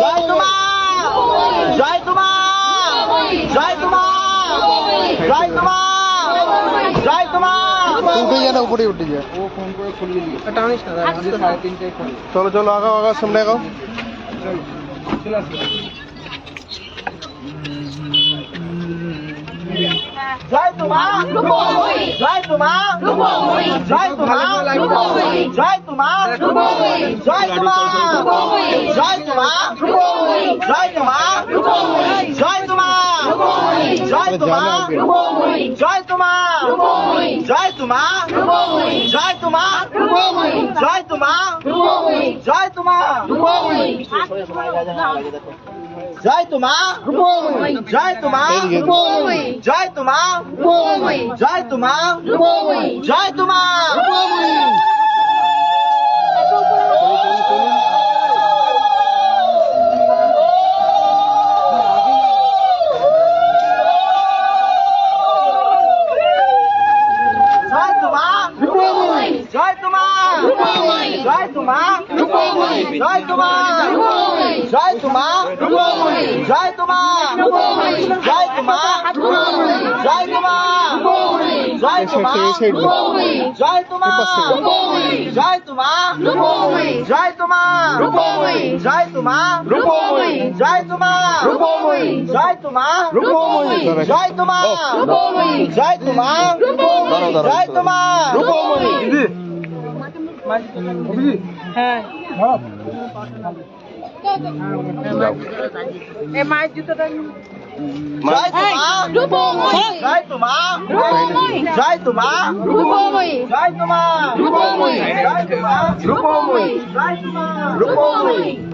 জয় তোমা জয় তোমা জয় তোমা জয় তোমা জয় তোমা উঠে যায়। না উপরে উঠে যায় চলো চলো আগাও আগাও সামনে আগাও। জয় তোমা জয় তোমা জয় তোমা জয় তোমা জয় তোমা জয় তোমা জয় তোমা জয় তোমা জয় তোমা জয় তোমা জয় তোমা জয় তোমা জয় তোমা জয় তোমা জয় তোমা জয় তোমা জয় তোমা জয় তোমা জয় তোমা জয় তোমা জয় তোমা জয় তোমা জয় তোমা জয় তোমা জয় তোমা জয় তোমা জয় তোমা জয় তোমা এই সাইড জয় তোমা জয় তোমা জয় তোমা জয় তোমা জয় তোমা জয় তোমা জয় É mais de toda Vai tomar! Do bom, mãe! Vai tomar! Do bom, mãe! Vai tomar! Do bom, mãe! Vai tomar! Do bom, mãe! Vai tomar! Do bom, mãe! Vai tomar! Do bom, mãe!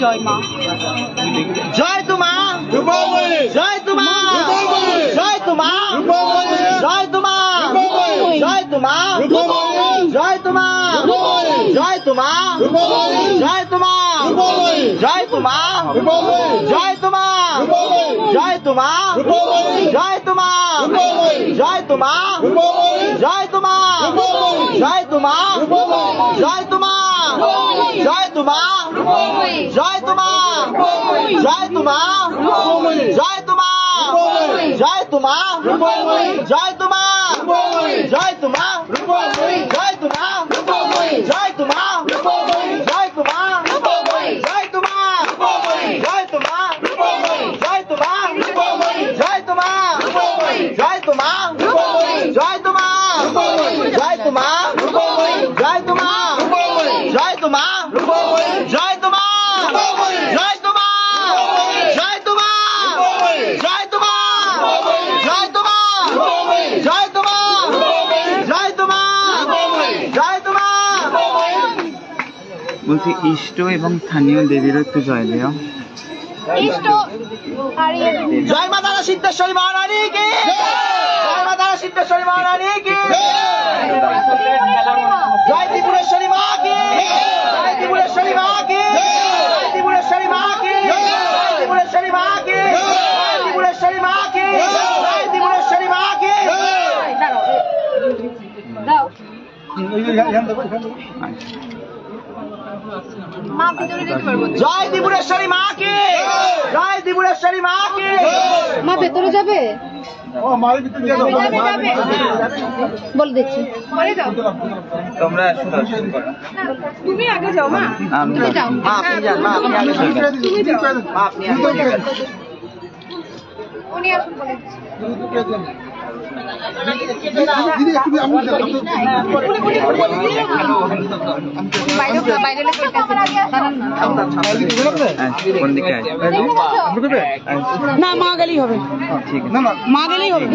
জয় মা জয় তোমা জয় তোমা জয় তোমা জয় তোমা জয় তোমা জয় তোমা জয় তোমা জয় তোমা জয় তোমা জয় তোমা জয় তোমা জয় তোমা জয় তোমা জয় তোমা জয় তোমা জয় তোমা জয় তোমা জয় তোমা জয় তোমা জয় তোমা জয় তোমা জয় তোমা জয় তোমা জয় তোমা জয় তোমা জয় তোমা জয় তোমা জয় তোমা জয় তোমা জয় তোমা জয় তোমা জয় তোমা জয় তোমা জয় তোমা জয় তোমা জয় তোমা জয় তোমা জয় তোমা জয় তোমা জয় তোমা জয় তোমা জয় তোমা বলছি ইষ্ট এবং স্থানীয় দেবীরও একটু জয় দেও জয় মা তারা সিদ্ধেশ্বরী মহারানী কি জয় মা তারা সিদ্ধেশ্বরী মহারানী কি জয় ত্রিপুরেশ্বরী মা কি জয় ত্রিপুরেশ্বরী মা কি জয় ত্রিপুরেশ্বরী মা কি জয় ত্রিপুরেশ্বরী মা কি জয় ত্রিপুরেশ্বরী মা কি জয় ত্রিপুরেশ্বরী মা কি জয় ত্রিপুরেশ্বরী মা কি? জয় ত্রিপুরেশ্বরী মা কি? মা ভেতরে যাবে? বলে দিচ্ছি। তোমরা তুমি আগে যাও মা। আমি তুমি যাও। মা আপনি যান মা আপনি আগে যান। মা আপনি উনি আসুন বলে না। মা গেলেই হবে মা হবে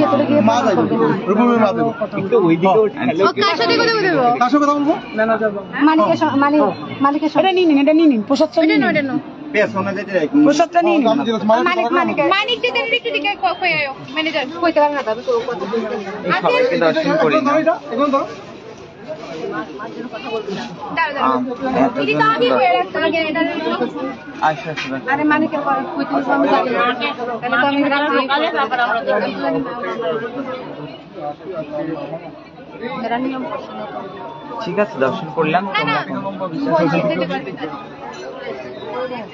কার সাথে কথা বলব কার সঙ্গে কথা বলব মালিকের এটা নিয়ে নিন এটা নিয়ে নিন নো নিন ওটা নো প্রসাদটা নিয়ে নিন। মালিক মালিক মালিক। দিতে একটু দিকে কই আয়ো ম্যানেজার কইতে পারবে না তবে তো কথা সবাইকে দর্শন করি না। তো আগে হয়ে আচ্ছা আচ্ছা আরে মালিকের পর কইতে আমি জানি না। তাহলে তো আমি রাখি এরা নিয়ম করছে না তো। ঠিক আছে দর্শন করলাম তোমরা না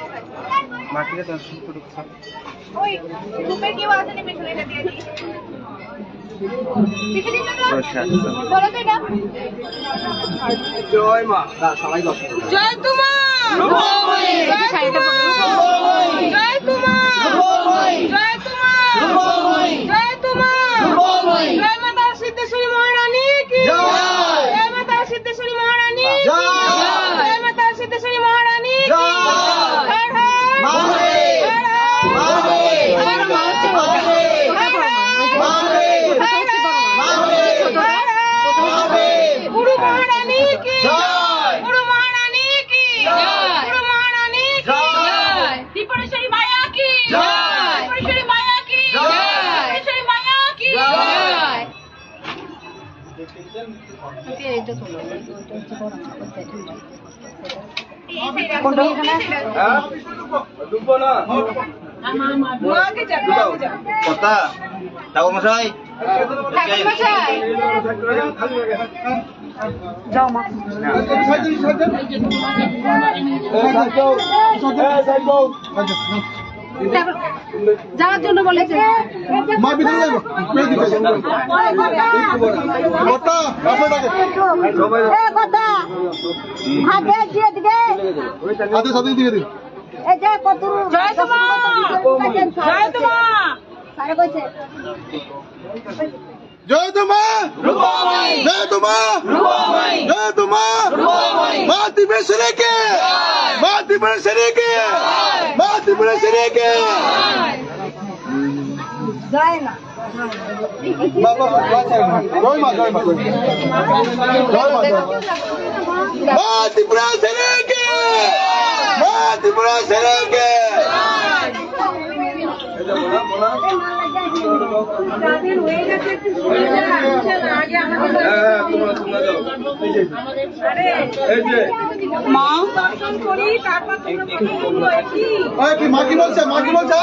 বাকিরা দর্শন করুক ওই গ্রুপের কেউ আছে পেছনে এটা দিয়ে দিই তো জয় মা। সবাই দর্শন জয় তোমার জয় তোমার জয় তোমার জয় তোমার জয় মাতা সিদ্ধেশ্বরী মহারানী কি জয়! জয় মাতা সিদ্ধেশ্বরী মহারানী কি জয়! জয় মাতা সিদ্ধেশ্বরী মহারানী কি জয়! হর হর মাহে! হর হর মাহে! বড় মা হচ্ছে বড় মা মাহে! মাহে! মাহে! গুরু মহারানী কি জয়! গুরু মহারানী কি জয়! গুরু মহারানী কি জয়! ত্রিপুরেশ্বরী মায়া কি জয়! ত্রিপুরেশ্বরী মায়া কি জয়! ত্রিপুরেশ্বরী মায়া কি জয়! তো এটা হচ্ছে বড় মা কোনটা? হ্যাঁ? ডুববো না। কথা ঠাকুর মশাই যাও মা ঠাকুর- যাওয়ার জন্য বলেছে। মা ভিতরে যাব কথা হাতে সাথে দিয়ে দিন। জয় তোমা! জয় তোমা! জয় তোমা জয় তোমা জয় তোমা মা ত্রিপুরেশ্বরী কে মা ত্রিপুরেশ্বরী কে মা ত্রিপুরেশ্বরী কে বাবা জয় মা কে বলছে মা বলছে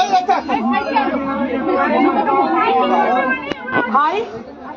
ভাই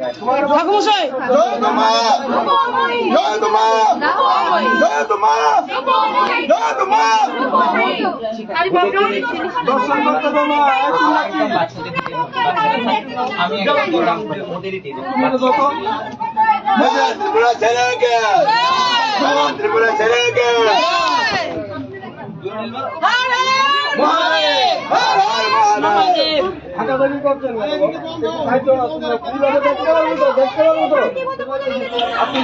ঠাকুমশাই জয় তোমা জয় তোমা জয় তোমা জয় তোমা মা ত্রিপুরা ছেড়ে গে মা ত্রিপুরা হাঁটাহাঁটি করছেন আপনি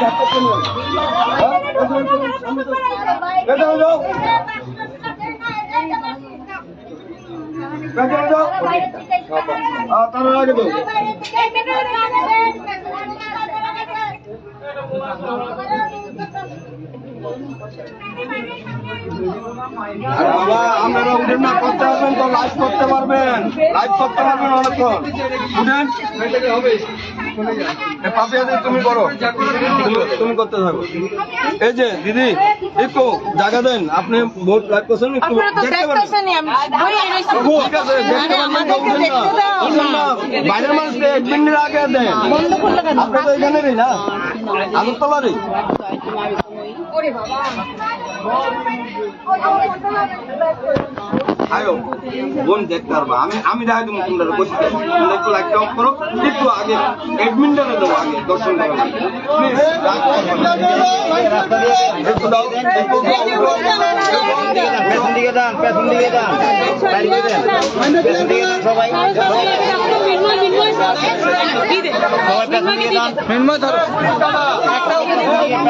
তারা আর বাবা আপনারা উঠেন না করতে পারবেন তো লাইভ করতে পারবেন। লাইভ করতে পারবেন অনেকক্ষণ। উঠেন এ তুমি করো। তুমি- করতে থাকো। এই যে দিদি একটু জায়গা দেন। আপনি ভোট লাইভ করছেন একটু দেখতে পারেন। বাইরের মানুষকে এক মিনিট আগে দেন। আপনি তো এখানেরই না। আগরতলারই। বোন দেখতে পারবা। আমি আমি দেখাই দেবো কোনটা বসে তোমরা একটু লাইক অফ করো। একটু আগে এডমিনটা দেবো আগে দর্শন করো। প্লিজ একটু দাও। পেছন দিকে যান পেছন দিকে যান। বাইরে করে দেন পেছন দিকে যান। সবাই সবাই পেছন দিকে যান। মিন্ময় ধরো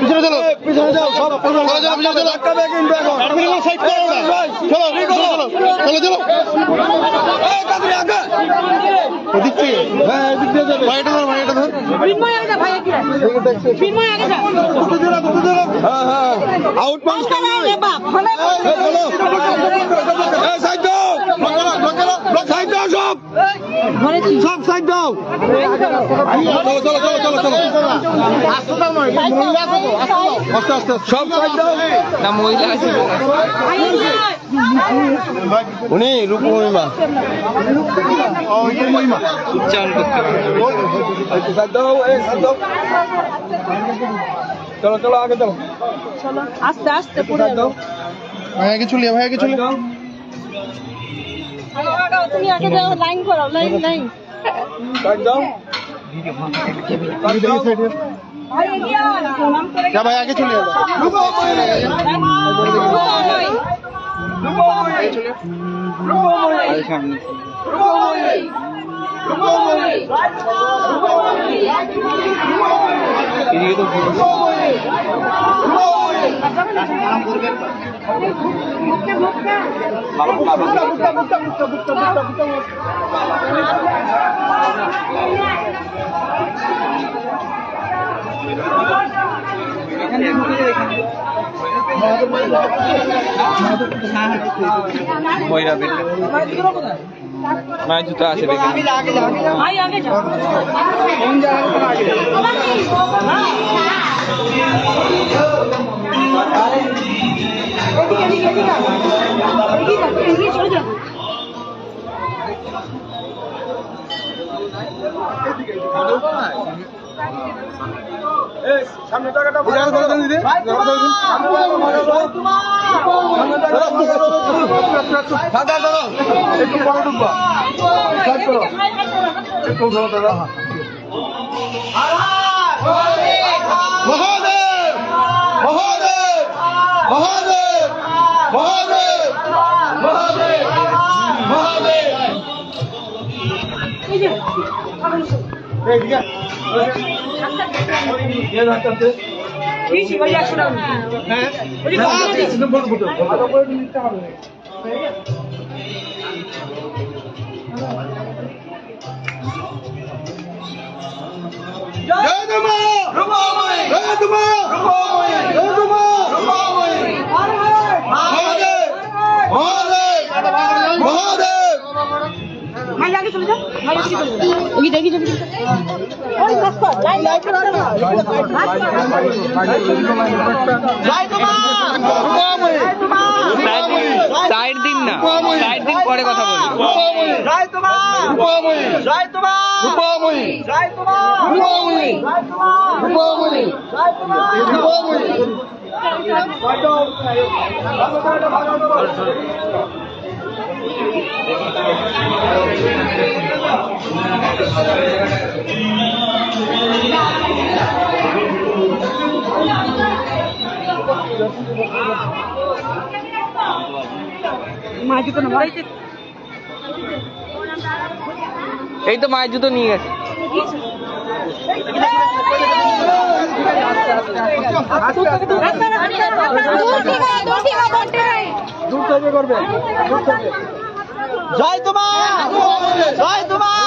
পিছনে চলো। পিছনে যাও সব পিছনে চলো, চলো, পিছনে চলো। ধাক্কা দিয়ে কিনবে এখন আপনি কোনো সাইড করো চলো চলো চলো চলো চলো এই কাদরি আগে। এদিক থেকে হ্যাঁ এদিক দিয়ে যাবে ভাই এটা ধর। ভাই এটা ধর হ্যাঁ হ্যাঁ। আউট পাস করবে এই সাইড দাও ব্লক সাইড দাও সব সব সাইড দাও। চলো চলো চলো চলো চলো আস্তে আস্তে সব সাইড দাও। না মহিলা আছে। উনি রূপমহিমা উচ্চারণ করতে চলো চলো আগে দাও আস্তে আস্তে ভাই আগে চলে ভাই আগে চলে তুমি আগে যাও লাইন করো লাইন লাইন সাইড দাও সাইড দাও ভাই এগিয়ে আও নাম করে যা ময়রা বেটা মায়ের জুতো আছে দেখে সামনে টাকাটা মহাদেব মহাদেব মহাদেব মহাদেব এই দিকে দেখি যাবি ওই কাজ কর লাইন লাইন করে দাও জয় তোমা সাইড দিন না। সাইড দিন পরে কথা বলব মা জুতো না এই তো মায়ের জুতো নিয়ে গেছে। জয় বন্টে জয় তোমার।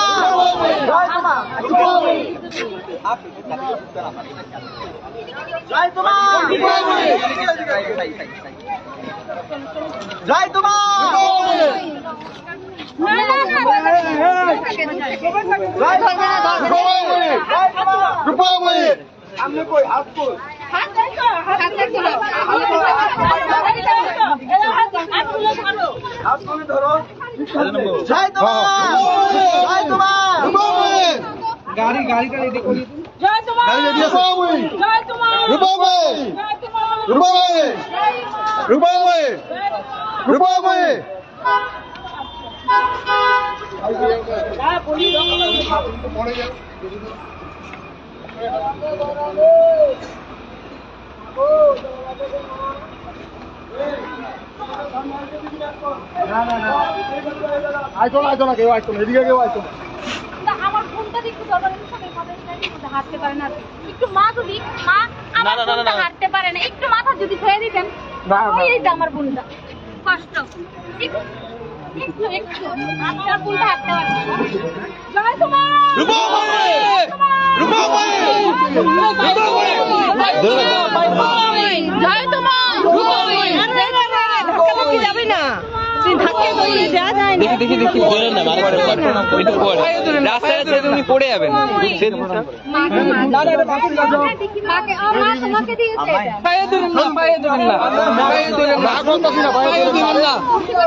জয় তোমার। জয় তোমার জয় তোমার জয় তোমার জয় তোমার রূপাময়ী জয় তোমার জয় তোমার জয় তোমার। রূপাময়ী জয় তোমার। রূপাময়ী জয় তোমার। রূপাময়ী রূপাময়ী রূপাময়ী আইতো না আইতো না। কেউ আইতো না। এদিকে কেউ আইতো না। একটু দরকার হাঁটতে পারে না একটু মা যদি মা আমার ফোনটা হাঁটতে পারে না একটু মাথা যদি ধুয়ে দিতেন ওই এই আমার বোনটা কষ্ট একটু আপনার বোনটা হাঁটতে পারে জয় তোমার না দেখি দেখি পড়ে না মানে একটু পরে রাস্তায় ছেড়ে উনি পড়ে যাবেন মাকে মাকে ও মা তোমাকে দিয়েছে এটা। না করতেছি না বাইরে দিবেন না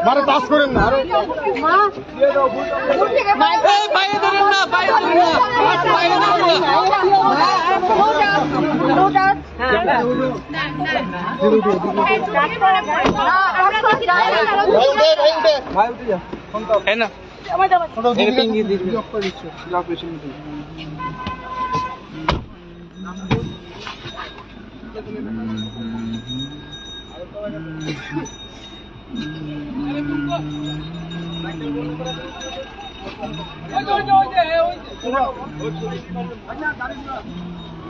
মানে পাস করেন না আরে মা দূর থেকে পায়ে ধরেন না পায়ে ধরেন না পায়ে ধরেন না ওই যে ওই যে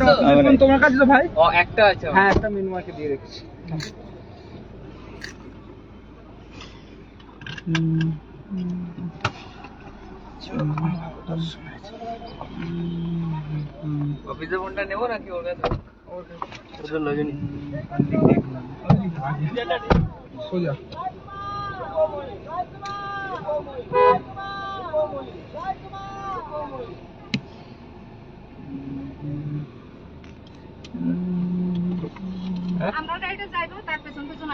না তোমার কাছে তো ভাই? ও একটা আছে। হ্যাঁ একটা মেনু মার্কে দিয়ে রেখেছি। অফিসের ফোনটা নেব নাকি ওর কাছে? সোজা। আমরা গাড়িটা যাইবো তার পেছন পেছন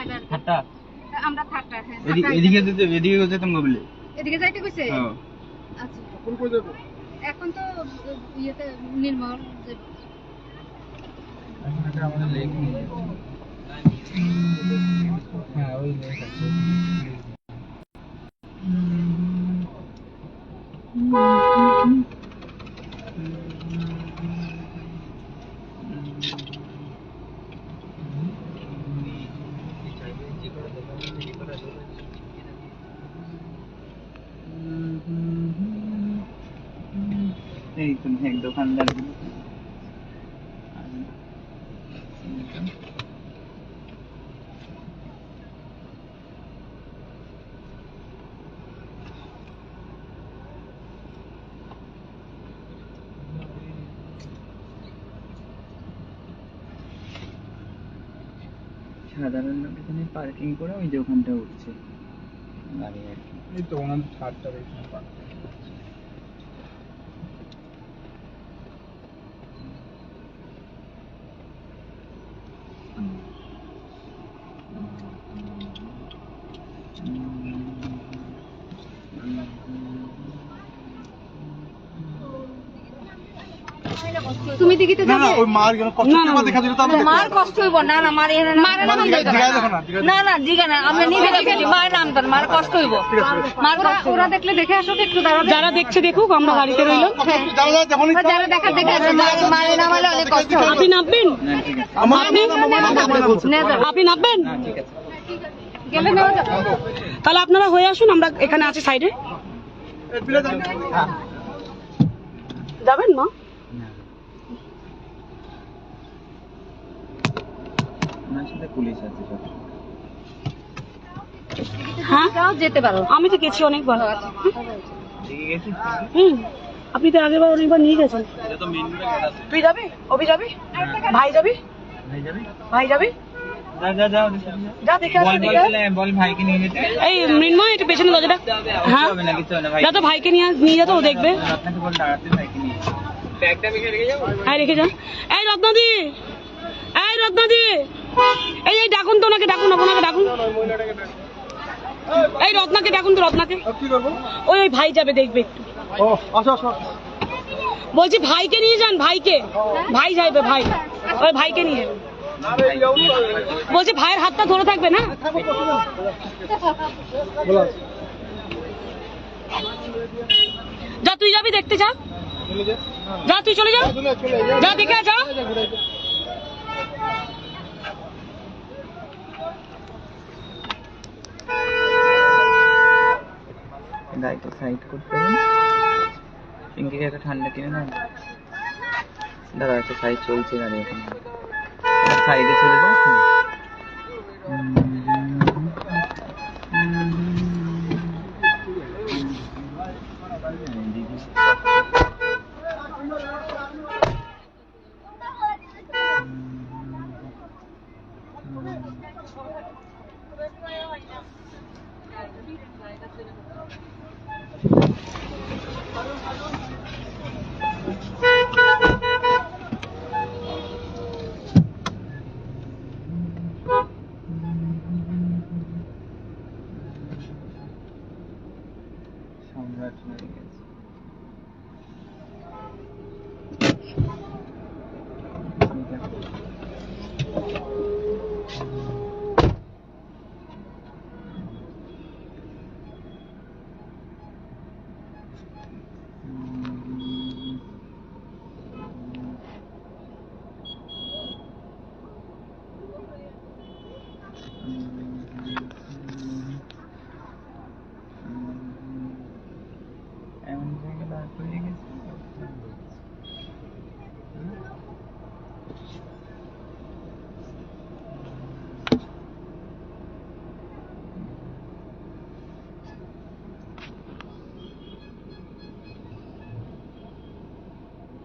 আমরা থাকটা হ্যাঁ এদিকে এদিকে যেতে এদিকে যেতাম বলে এদিকে যাইতে কইছে? হ্যাঁ। আচ্ছা। কোন কই যাব এখন তো ইয়েতে নির্মল যে হ্যাঁ ওই লেখ আছে। এই হ্যাঁ দোকানদার। সাধারণ লোক এখানে পার্কিং করে ওই যে ওখানটা উঠছে। গাড়ি আর কি। এই তো ওনার ছাড়টা বেশি তুমি দিঘিতে না যাবে। না ওই মার কেন কষ্ট কেমন দেখা দিল তো আমি মার কষ্ট হইব না না মার এনে মারে না। জিগায় দেখো না। না না জিগা না আমরা নিজে দেখেছি মায়ের নাম তার মার কষ্ট হইব। মার ওরা দেখলে দেখে আসো একটু দাঁড়াবে। যারা দেখছে দেখুক আমরা গাড়িতে রইলাম। যারা দেখা দেখে আসো মায়ের নাম হলে অনেক কষ্ট আপনি নামবেন? আপনি নামবেন? গেলে নেওয়া যাবে। তাহলে আপনারা হয়ে আসুন আমরা এখানে আছি সাইডে। যাবেন মা হ্যাঁ? যেতে পারো। আমি তো গেছি অনেকবার হুম। আপনি তো আগেরবার অনেকবার নিয়ে গেছেন। তুই যাবি? অভি যাবি? ভাই যাবি? ভাই যাবি। এই মৃন্ময় একটু পেছনে দরজাটা হ্যাঁ? যা তো ভাইকে নিয়ে নিয়ে যা তো দেখবে। হ্যাঁ রেখে যা। এই রত্নাদি! এই রত্নাদি! এই এই ডাকুন তো ওনাকে ডাকুন ওনাকে ডাকুন। এই রত্নাকে ডাকুন তো রত্নাকে। ওই ওই ভাই যাবে দেখবে একটু। বলছি ভাইকে নিয়ে যান ভাইকে। ভাই যাইবে ভাই। ওই ভাইকে নিয়ে। যাবেন। বলছি ভাইয়ের হাতটা ধরে থাকবে না? যা তুই যাবি দেখতে যা। যা তুই চলে যা। যা দেখে যা। গাড়িটা সাইড করতে হবে। পিঙ্কিকে একটা ঠান্ডা কিনে না দাদা একটা সাইড চলছে, গাড়ি এখন। সাইডে চলে যাও।